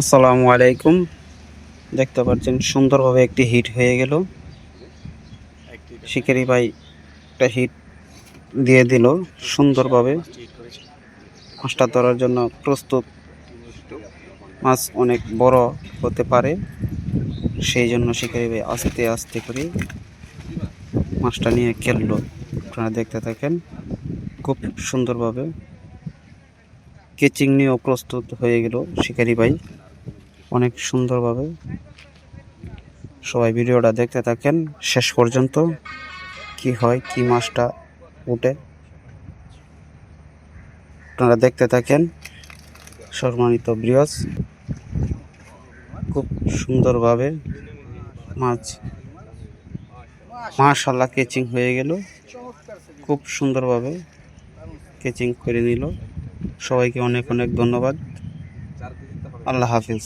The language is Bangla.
আসসালামু আলাইকুম। দেখতে পাচ্ছেন, সুন্দরভাবে একটি হিট হয়ে গেল। শিকারি ভাই একটা হিট দিয়ে দিল, সুন্দরভাবে। মাছটা ধরার জন্য প্রস্তুত। মাছ অনেক বড় হতে পারে, সেই জন্য শিকারি ভাই আস্তে আস্তে করে মাছটা নিয়ে খেললো। আপনারা দেখতে থাকেন, খুব সুন্দরভাবে। কেচিং নিয়েও প্রস্তুত হয়ে গেল শিকারি ভাই। অনেক সুন্দরভাবে। সবাই ভিডিওটা দেখতে থাকেন। শেষ পর্যন্ত কি হয়, কি মাছটা উঠে, আপনারা দেখতে থাকেন। সম্মানিত ব্রিয়স খুব সুন্দরভাবে মাছ মাশাল্লাহ কেচিং হয়ে গেল। খুব সুন্দরভাবে কেচিং করে নিল। সবাইকে অনেক অনেক ধন্যবাদ। আল্লাহ হাফিজ।